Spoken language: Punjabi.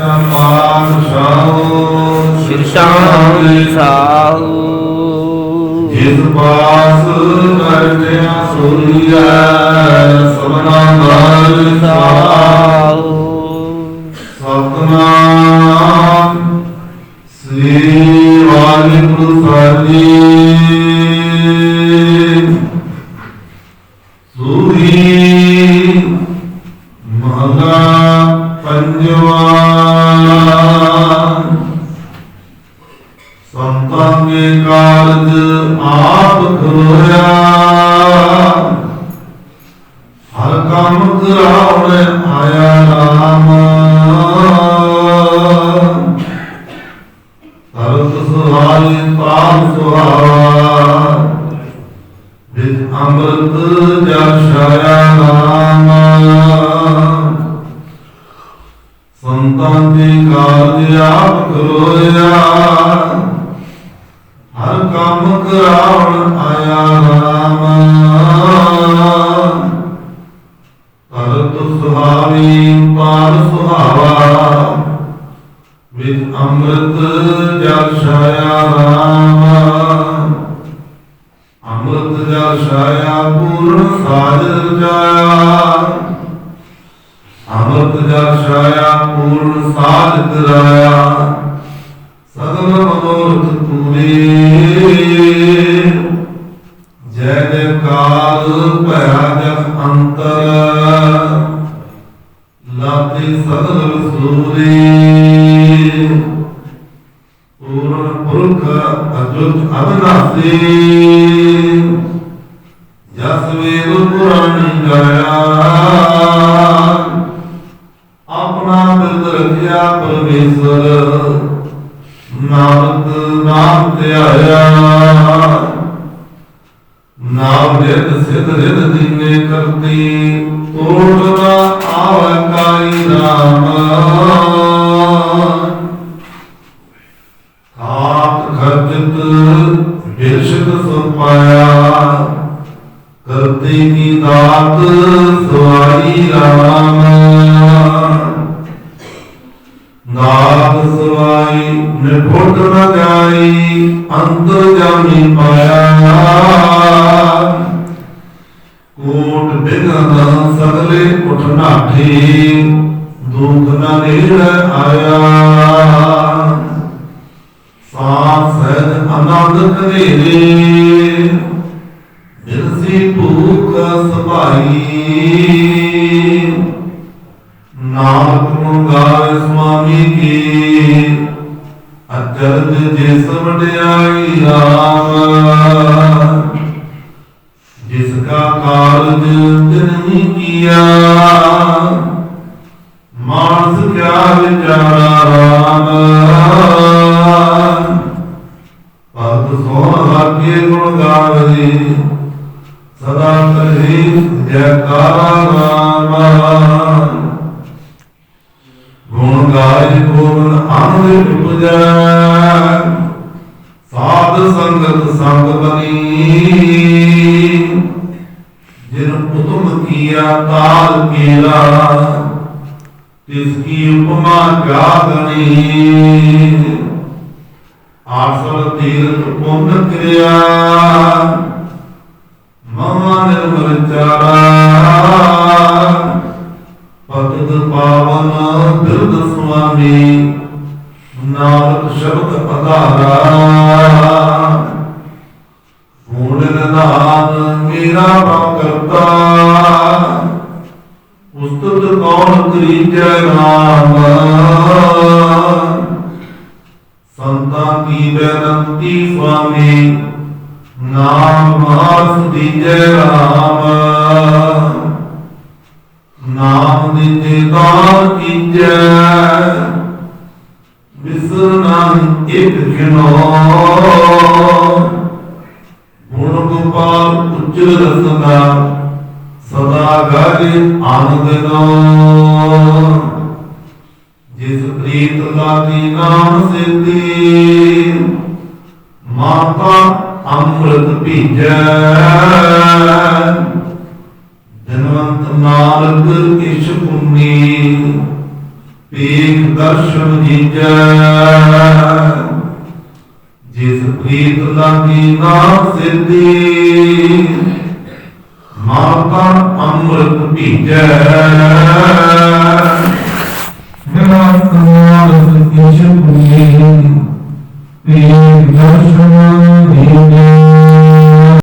ਸੱਚਾ ਪਾਤਸ਼ਾਹ ਸਿਰਸ਼ਾਨ ਸਾਹੂ ਜਿਸ ਪਾਸ ਕਰਤਿਆ ਸੁਰੀਐ ਸਭਨਾ ਮਨ ਸਾਹੂ ਸਤਨਾਮ ਸ੍ਰੀ ਵਾਹਿਗੁਰੂ ਸਾਹਿਬ ਪੰਜਵਾ ਸੰਤਾਂ ਕੇ ਕਾਰਜ ਆਪ ਖੋਇਆ। ਹਰ ਕੰਮ ਕਰਾਉਣ ਆਇਆ ਰਾਮ। ਤਰਤ ਸੁਹਾਈ ਪਾਪ ਸੁਹਾਵਾ। ਵਿਦ ਅੰਮ੍ਰਿਤ ਜਲ ਛਾਇਆ ਨਾਮ ਸੰਤਾਂ ਦੇ ਕਾਰਜ ਆਪ ਕਰੋਇਆ। ਹਰ ਕੰਮ ਕਰਾਉਣ ਆਇਆ ਰਾਮ। ਤਰਤ ਸੁਹਾਵੀ ਪਾਰ ਸੁਹਾਵਾ। ਵਿਦ ਅੰਮ੍ਰਿਤ ਜਲ ਛਾਇਆ ਰਾਮ। ਅੰਮ੍ਰਿਤ ਜਲ ਛਾਇਆ ਪੂਰਨ ਸਾਜ ਰਚਾਇਆ ਅੰਮ੍ਰਿਤ ਜਲ ਛਾਇਆ ਪੂਰਨ ਸਾਜ ਕਰਾਇਆ ਸਗਲ ਮਨੋਰਥ ਪੂਰੇ ਜੈ ਜੈਕਾਰ ਭਇਆ ਜਗ ਅੰਤਰ। ਲਾਤੇ ਸਗਲ ਸੂਰੇ। ਪੂਰਨ ਪੁਰਖ ਅਜੁਤ ਅਬਨਾਸੀ ਜਸ ਵੇਦ ਪੁਰਾਣੀ ਗਾਇਆ। ਬਿਰਦ ਰਖਿਆ ਪਰਮੇਸ਼ਰ ਨਾਮਕ ਨਾਮ ਧਿਆਇਆ ਨਾਮ ਰਿਤ ਸਿਧ ਰਿਤ ਦੀਨੇ ਕਰਤੀ ਤੋੜ ਆਵੈ ਕਾਈ ਨਾਮ ਖਾਤ ਖਰਚਤ, ਬਿਰਸ਼ਤ ਸੁਪਾਇਆ ਕਰਤੇ ਕੀ ਦਾਤ ਸਵਾਈ ਰਾਮ। ਨਾਦ ਸਵਾਈ ਨਿਰਭੁਟ ਨ ਜਾਈ ਅੰਤਰ ਜਾਮੀ ਪਾਇਆ। ਕੋਟ ਬਿਗਨ ਸਗਲੇ ਉਠ ਨਾਠੀ, ਦੁਖ ਨ ਨੇੜ ਆਇਆ। ਸਾਥ ਸਹਿਜ ਆਨੰਦ ਕਰੇ ਬਿਰਸੀ ਭੂਖ ਸਭਾਈ। ਨਾਨਕ ਮੰਗਾਵੇ ਸੁਆਮੀ ਕੀ? ਅਚਰਜ ਜਿਸ ਵਡਿਆਈ ਰਾਮ, ਜਿਸ ਕਾ ਕਾਰਜ ਤਿਨਹੀ ਕੀਆ, ਮਾਨਸ ਕਿਆ ਵਿਚਾਰਾ ਰਾਮ। ਭਗਤ ਸੋਹਣ ਲਾਗੇ ਗੁਣ ਗਾਵੇ ਸਦਾ ਕਰੇ ਜੈਕਾਰਾ ਨਾਮ ਗੁਣ ਗਾਇ ਗੋਬਨ ਆਨੰਦ ਉਪਜੈ। ਸਾਧ ਸੰਗਤ ਸੰਗ ਬਨੀ। ਜਿਨ ਉਤਮ ਕੀਆ ਤਾਲ ਕੀਲਾ, ਤਿਸ ਕੀ ਉਪਮਾ ਜਾਗਣੀ ਆਸਰ ਤੀਰਥ ਪੁੰਨ ਕਿਰਿਆ। ਨਾਨਕ ਸ਼ਬਦ ਅਧਾਰਾ ਗੁਣ ਨਿਧਾਨ ਮੇਰਾ ਭਵ ਕਰਤਾ। ਉਸਤਤ ਕੌਣ ਕਰੀਜੈ ਨਾਮ? ਸੰਤਾਂ ਕੀ ਬੇਨੰਤੀ ਸੁਆਮੀ? ਨਾਮ ਮਾਸ ਦੀਜੈ ਰਾਮ। ਨਾਮ ਦਿੱਤੇ ਦਾਨ ਕੀਜੈ। ਵਿਸਰਨਾਮ ਇਕ ਖਿਨੋ ਗੁਣ ਗੋਪਾਲ ਉਚਰ ਰਸਨਾ, ਸਦਾ ਗਾਜੇ ਆਨੰਦ ਨੋ। ਜਿਸ ਪ੍ਰੀਤ ਲਾਗੀ ਨਾਮ ਸਿੱਧੀ ਮਾਤਾ ਅੰਮ੍ਰਿਤ ਭੀਜੈ। ਜਨਵੰਤ ਨਾਨਕ ਕਿਛ ਪੁੰਨੀ ਪੀਖ ਦਰਸ਼ਨ ਜੀਜੈ ਜਿਸ ਪ੍ਰੀਤ ਲਾਗੀ ਨਾਮ ਸਿੱਧੀ ਮਾਤਾ ਅੰਮ੍ਰਿਤ ਭੀਜੈ।